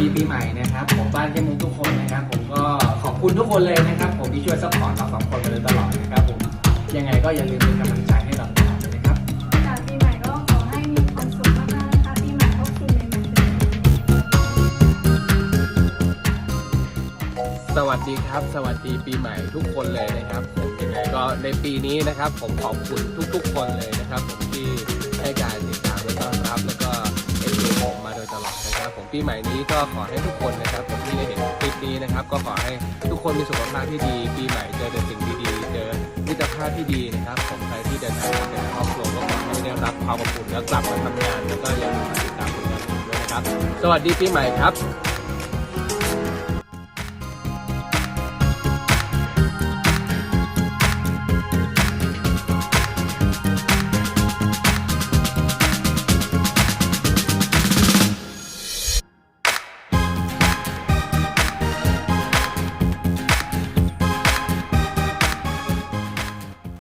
ดีปีใหม่นะครับผมบ้านเจมุงทุกคนนะครับ ผมก็ขอบคุณทุกคนเลยนะครับ ผมที่ช่วยซัพพอร์ตเราสองคนมาโดยตลอดนะครับผมยังไงก็อย่าลืมเป็นกำลังใจให้เราตลอดเลยนะครับจากปีใหม่ก็ขอให้มีความสุขมากๆนะคะปีใหม่พบสิ่งใหม่ๆเลยสวัสดีครับ สวัสดีปีใหม่ทุกคนเลยนะครับผมยังไงก็ในปีนี้นะครับ ผมขอบคุณทุกๆ คนเลยนะครับ ผมที่ให้การ ปีใหม่นี้ก็ขอให้ทุกคนนะครับผมที่ได้เห็นคลิปนี้นะครับ ก็ขอให้ทุกคนมีสุขภาพที่ดี ปีใหม่เจอแต่สิ่งดีๆเจอมิตรภาพที่ดีนะครับผมใครที่เดินทางมาเป็นครอบครัวก็ขอให้ได้รับความอบอุ่นแล้วกลับมาทำงานแล้วก็อย่าลืมติดตามผลงานผมด้วยนะครับ สวัสดีปีใหม่ครับ